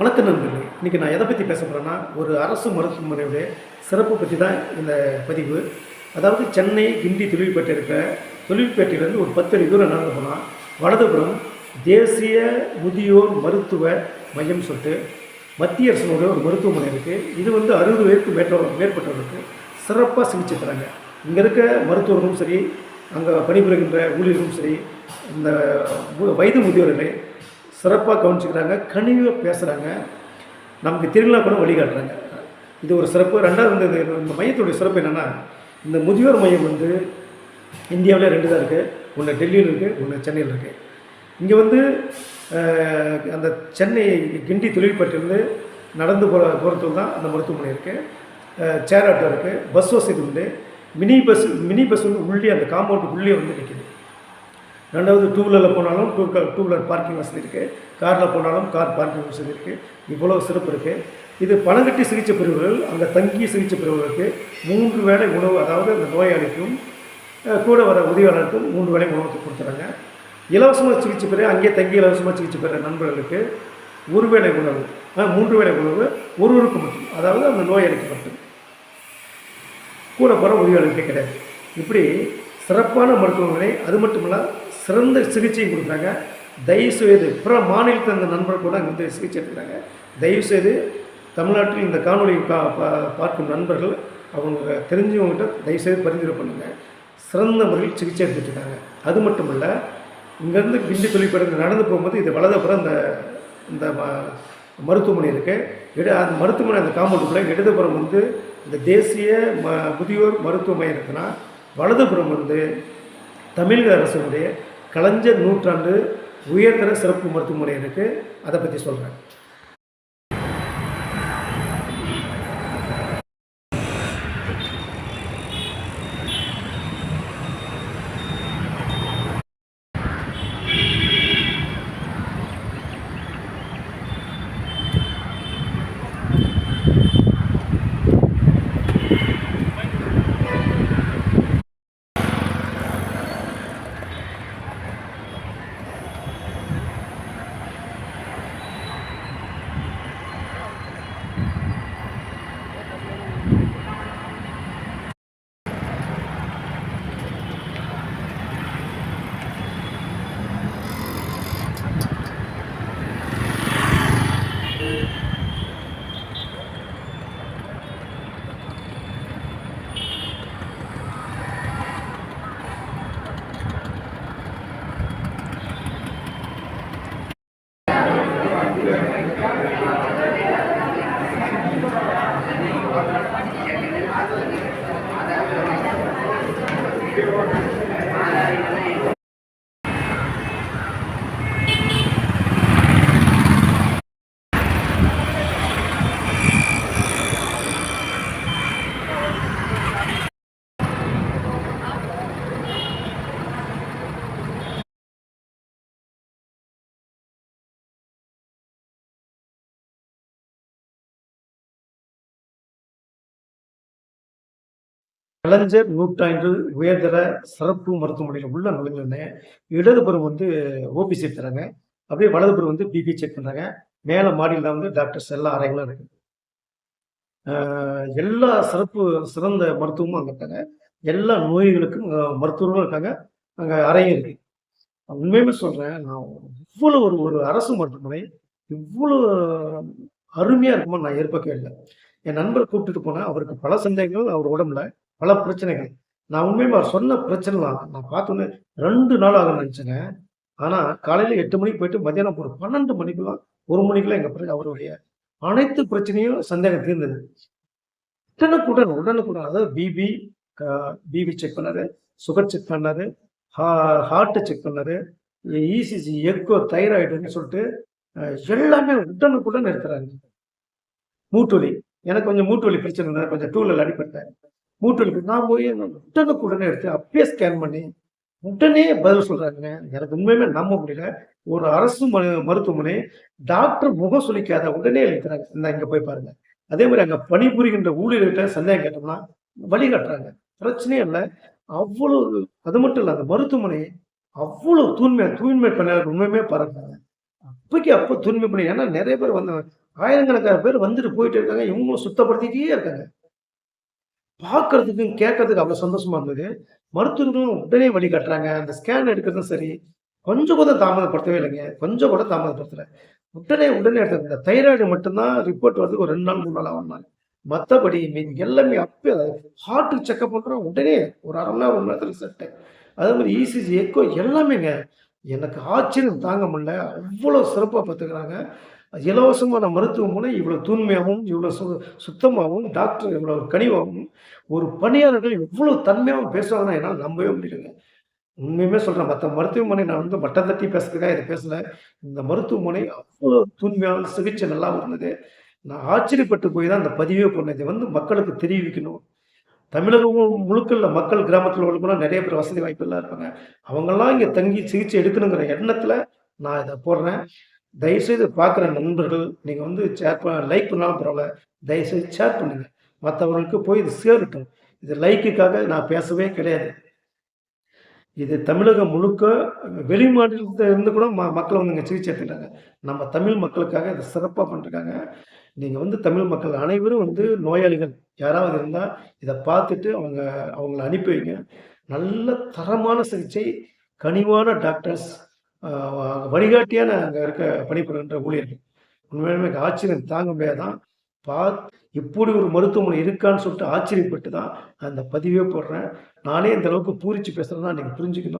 வணக்கம் நண்பர்களே இன்றைக்கி நான் எதை பற்றி பேச போகிறேன்னா ஒரு அரசு மருத்துவமனையுடைய சிறப்பு பற்றி தான் இந்த பதிவு. அதாவது சென்னை கிண்டி தொழில்பேட்டை இருக்கிற தொழில்பேட்டையிலேருந்து ஒரு பத்து அடி தூரம் நடந்து போனால் வலதுபுறம் தேசிய முதியோர் மருத்துவ மையம் சொல்லிட்டு மத்திய அரசினுடைய ஒரு மருத்துவமனை இருக்குது இது வந்து அறுபது பேருக்கு மேற்ப மேற்பட்டவர்களுக்கு சிறப்பாக சிகிச்சை தராங்க. இங்கே இருக்க மருத்துவர்களும் சரி அங்கே பணிபுரிகின்ற ஊழியர்களும் சரி இந்த வயது முதியோர்களை சிறப்பாக கவனிச்சுக்கிறாங்க கனிவாக பேசுகிறாங்க நமக்கு திருவிழா கூட வழிகாட்டுறாங்க இது ஒரு சிறப்பு. ரெண்டாவது வந்து இந்த மையத்துடைய சிறப்பு என்னென்னா இந்த முதியோர் மையம் வந்து இந்தியாவில் ரெண்டு தான் இருக்குது ஒன்று டெல்லியில் இருக்குது ஒன்று சென்னையில் இருக்குது இங்கே வந்து அந்த சென்னை கிண்டி தொழில்பட்டிருந்து நடந்து போகிற தூரத்தில் தான் அந்த மருத்துவமனை இருக்குது சேர் ஆட்டோ இருக்குது பஸ் வசதி உண்டு. மினி பஸ் மினி பஸ் வந்து உள்ளே அந்த காம்பவுண்ட் உள்ளே வந்து நிற்கிது ரெண்டாவது டூ வீலரில் போனாலும் டூ டூ வீலர் பார்க்கிங் வசதி இருக்குது காரில் போனாலும் கார் பார்க்கிங் வசதி இருக்குது இவ்வளோ சிறப்பு இருக்குது இது பணம் கட்டி சிகிச்சை பிரிவுகள் அங்கே தங்கி சிகிச்சை பிரிவுகளுக்கு மூன்று வேளை உணவு அதாவது அந்த நோயாளிக்கும் கூட வர உதவியாளருக்கும் மூன்று வேளை உணவு கொடுத்துறாங்க இலவசமாக சிகிச்சை பெற அங்கேயே தங்கி இலவசமாக சிகிச்சை பெற நண்பர்களுக்கு ஒரு வேளை உணவு மூன்று வேளை உணவு ஒருவருக்கு மட்டும் அதாவது அந்த நோயாளிக்கு மட்டும். கூட போகிற உதவியாளருக்கே கிடையாது. இப்படி சிறப்பான மருத்துவமனை அது மட்டும் இல்லை சிறந்த சிகிச்சையும் கொடுக்குறாங்க. தயவுசெய்து பிற மாநிலத்தில் அந்த நண்பர்கள் கூட அங்கே வந்து சிகிச்சை எடுக்கிறாங்க தயவுசெய்து தமிழ்நாட்டில் இந்த காணொலி பா பா- பார்க்கும் நண்பர்கள் அவங்க தெரிஞ்சவங்ககிட்ட தயவுசெய்து பரிந்துரை பண்ணுங்கள் சிறந்த முறையில் சிகிச்சை எடுத்துட்டு இருக்காங்க அது மட்டும் இல்லை இங்கேருந்து கிண்டி தொழிற்படுத்த நடந்து போகும்போது இது வலதுபுறம் இந்த இந்த ம- மருத்துவமனை இருக்குது இட அந்த மருத்துவமனை அந்த காம்பவுண்டுக்குள்ளே இடதுபுறம் வந்து இந்த தேசிய ம முதியோர் மருத்துவமனை இருக்குன்னா வலதுபுறம் வந்து தமிழக அரசுடைய கலைஞர் நூற்றாண்டு உயர்தர சிறப்பு மருத்துவமனை இருக்குது அதை பற்றி சொல்கிறேன் கலைஞர் நூற்றாண்டு உயர்தர சிறப்பு மருத்துவமனையில் உள்ள நுழைஞ்சோடனே இடதுபுறம் வந்து ஓபி செக் தராங்க அப்படியே வலதுபுறம் வந்து பிபி செக் பண்ணுறாங்க மேலே மாடியில் தான் வந்து டாக்டர்ஸ் எல்லா அறைகளும் இருக்குது எல்லா சிறப்பு சிறந்த மருத்துவமும் அங்கே இருக்காங்க. எல்லா நோய்களுக்கும் மருத்துவர்களும் இருக்காங்க. அங்கே அறையும் இருக்கு. உண்மையுமே சொல்கிறேன் நான் இவ்வளோ ஒரு ஒரு அரசு மருத்துவமனை இவ்வளோ அருமையாக இருக்குமா நான் எதிர்பார்க்கவே இல்லை. என் நண்பரை கூப்பிட்டுட்டு போனேன். அவருக்கு பல சந்தேகங்கள் அவர் உடம்புல. பல பிரச்சனைகள். நான் உண்மையுமே சொன்ன பிரச்சனைலாம் நான் பார்த்தோன்னே ரெண்டு நாள் ஆகும் நினச்சேங்க ஆனால் காலையில் எட்டு மணிக்கு போயிட்டு மத்தியானம் ஒரு பன்னெண்டு மணிக்கெல்லாம் ஒரு மணிக்கெல்லாம் எங்கள் பிறகு அவருடைய அனைத்து பிரச்சனையும் சந்தேகம் தீர்ந்தது. உடனுக்குடன் உடனுக்குடன் அதாவது பிபி பிபி செக் பண்ணாரு சுகர் செக் பண்ணாரு ஹார்ட்டை செக் பண்ணாரு இசிசி எக்கோ தைராய்டுன்னு சொல்லிட்டு எல்லாமே உடனுக்குடன் எடுத்துறாங்க. மூட்டுவலி எனக்கு கொஞ்சம் மூட்டுவலி பிரச்சனை இருந்தது கொஞ்சம் டூலில் அடிப்பட்டேன் மூட்டுவலி நான் போய் உடனுக்குடனே எடுத்து அப்பயே ஸ்கேன் பண்ணி உடனே பதில் சொல்கிறாங்க எனக்கு உண்மையுமே நம்ப முடியல. ஒரு அரசு மரு- மருத்துவமனை டாக்டர் முகம் சுளிக்காத உடனே எழுத்துறாங்க இந்த இங்கே போய் பாருங்க. அதே மாதிரி அங்கே பணிபுரிகின்ற ஊழியர்கிட்ட சந்தேகம் கேட்டோம்னா வழிகாட்டுறாங்க பிரச்சனையே இல்லை. அவ்வளோ அது மட்டும் இல்லை அந்த மருத்துவமனை அவ்வளோ தூய்மை தூய்மை பணியாளர் உண்மையுமே பாராட்டுறாங்க. அப்போக்கி அப்போ தூய்மை பண்ணி ஏன்னா நிறைய பேர் வந்து ஆயிரக்கணக்கான பேர் வந்துட்டு போயிட்டு இருக்காங்க. இவங்களும் சுத்தப்படுத்திக்கிட்டே இருக்காங்க. பார்க்கறதுக்கும், கேட்கறதுக்கு அவ்வளோ சந்தோஷமா இருந்தது. மருத்துவர்களும் உடனே வழிகாட்டுறாங்க. அந்த ஸ்கேன் எடுக்கிறதும் சரி, கொஞ்சம் கூட தாமதப்படுத்தவே இல்லைங்க. கொஞ்சம் கூட தாமதப்படுத்தல. உடனே உடனே எடுத்தது இந்த தைராய்டு மட்டும்தான் ரிப்போர்ட் வரதுக்கு ஒரு ரெண்டு நாள், மூணு நாள் வந்தாங்க மற்றபடி மீன் எல்லாமே அப்பயே ஹார்ட் செக்கப் பண்ணுறோம் உடனே ஒரு 1/2 மணி நேரம், 1 மணி நேரத்துல அதே மாதிரி இசிஜி, எக்கோ எல்லாமேங்க. எனக்கு ஆச்சரியம் தாங்க முடியல. அவ்வளோ சிறப்பாக பார்த்துக்கிறாங்க. இலவசமான மருத்துவமனை இவ்வளோ தூய்மையாகவும் இவ்வளோ சு சுத்தமாகவும் டாக்டர் இவ்வளோ கனிவாகவும் ஒரு பணியாளர்கள் எவ்வளோ தன்மையாகவும் பேசுவாங்கன்னா என்னால் நம்பவே முடியலங்க. உண்மையுமே சொல்கிறேன் மற்ற மருத்துவமனை நான் வந்து மட்டம் தட்டி பேசுறதுக்காக இதை பேசலை இந்த மருத்துவமனை அவ்வளோ தூய்மையான சிகிச்சை நல்லா இருந்தது. நான் ஆச்சரியப்பட்டு போய் தான் இந்த பதிவே போட்டேன். இதை வந்து மக்களுக்கு தெரிவிக்கணும். தமிழகம் முழுக்கல்ல மக்கள் கிராமத்தில் உள்ளவங்கலாம் நிறைய பேர் வசதி வாய்ப்புலாம் இருப்பாங்க. அவங்கெல்லாம் இங்கே தங்கி சிகிச்சை எடுக்கணுங்கிற எண்ணத்தில் நான் இதை போடுறேன். தயவுசெய்து பார்க்குற நண்பர்கள், நீங்கள் வந்து ஷேர் ப லைக் பண்ணாலும் பரவாயில்ல தயவுசெய்து ஷேர் பண்ணுங்கள் மற்றவர்களுக்கு போய் இது சேரட்டும். இது லைக்குக்காக நான் பேசவே கிடையாது. இது தமிழகம் முழுக்க வெளி இருந்து கூட ம மக்கள் வந்து இங்கே சிகிச்சை எடுத்துக்கிறாங்க. நம்ம தமிழ் மக்களுக்காக இதை சிறப்பாக பண்ணிருக்காங்க. நீங்கள் வந்து தமிழ் மக்கள் அனைவரும் வந்து நோயாளிகள் யாராவது இருந்தால் இதை பார்த்துட்டு அவங்க அவங்கள அனுப்பி வைங்க. நல்ல தரமான சிகிச்சை, கனிவான டாக்டர்ஸ், வழிகாட்டியான அங்கே இருக்க பணிபுரிகின்ற ஊழியர்கள். உண்மையிலுமே எனக்கு ஆச்சரியம் தாங்க முடியாதான் பாத் இப்படி ஒரு மருத்துவமனை இருக்கான்னு சொல்லிட்டு ஆச்சரியப்பட்டு தான் அந்த பதிவே போடுறேன். நானே இந்த அளவுக்கு பூரிச்சு பேசுறேன்னா நீங்கள் புரிஞ்சுக்கணும்.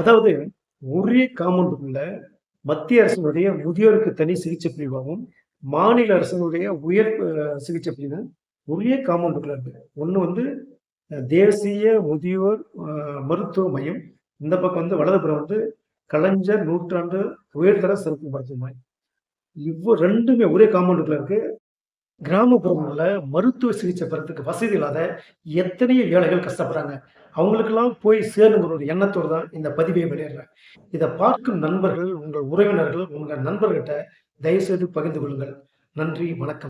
அதாவது ஒரே காம்பவுண்டுக்குள்ள மத்திய அரசினுடைய முதியோருக்கு தனி சிகிச்சை பிரிவாகவும், மாநில அரசினுடைய உயர் சிகிச்சை பிரிவும் ஒரே காம்பவுண்டுக்குள்ள இருக்கு. ஒன்று வந்து தேசிய முதியோர் மருத்துவ மையம். இந்த பக்கம் வந்து வலதுபுறம் வந்து கலைஞர் நூற்றாண்டு உயர்தர சிறப்பு மருத்துவமனை. இவ்வளோ ரெண்டுமே ஒரே காம்பவுண்டுக்குள்ள இருக்கு. கிராமப்புறங்களில் மருத்துவ சிகிச்சை பெறத்துக்கு வசதி இல்லாத எத்தனையோ ஏழைகள் கஷ்டப்படுறாங்க. அவங்களுக்கெல்லாம் போய் சேருங்கிற ஒரு எண்ணத்தோடு தான் இந்த பதிவை வெளியிடுறேன். இதை பார்க்கும் நண்பர்கள், உங்கள் உறவினர்கள், உங்கள் நண்பர்கிட்ட தயவுசெய்து பகிர்ந்து கொள்ளுங்கள். நன்றி, வணக்கம்.